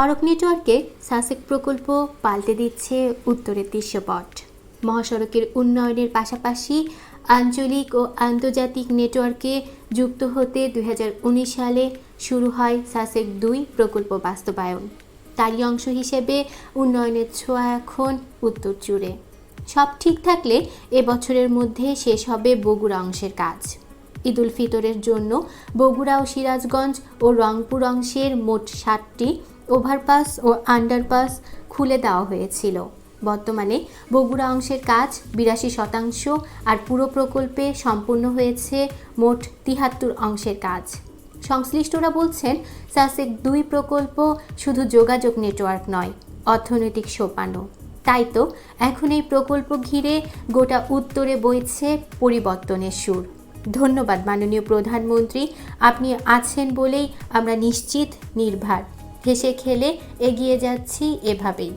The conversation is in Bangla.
সড়ক নেটওয়ার্কে সাসেক প্রকল্প পাল্টে দিচ্ছে উত্তরের দৃশ্যপট। মহাসড়কের উন্নয়নের পাশাপাশি আঞ্চলিক ও আন্তর্জাতিক নেটওয়ার্কে যুক্ত হতে দুই সালে শুরু হয় সাসেক দুই প্রকল্প বাস্তবায়ন। তারই অংশ হিসেবে উন্নয়নের ছোঁয়া এখন উত্তর জুড়ে সব ঠিক থাকলে এ বছরের মধ্যে শেষ হবে বগুড়া অংশের কাজ। ঈদুল ফিতরের জন্য বগুড়া ও সিরাজগঞ্জ ও রংপুর অংশের মোট ষাটটি ওভারপাস ও আন্ডারপাস খুলে দেওয়া হয়েছিল। বর্তমানে বগুড়া অংশের কাজ বিরাশি শতাংশ আর পুরো প্রকল্পে সম্পূর্ণ হয়েছে মোট তিহাত্তর অংশের কাজ। সংশ্লিষ্টরা বলছেন, সাসেক দুই প্রকল্প শুধু যোগাযোগ নেটওয়ার্ক নয়, অর্থনৈতিক সোপানও। তাই তো এখন এই প্রকল্প ঘিরে গোটা উত্তরে বইছে পরিবর্তনের সুর। ধন্যবাদ মাননীয় প্রধানমন্ত্রী, আপনি আছেন বলেই আমরা নিশ্চিত, নির্ভার। হেসে খেলে এগিয়ে যাচ্ছি এভাবেই।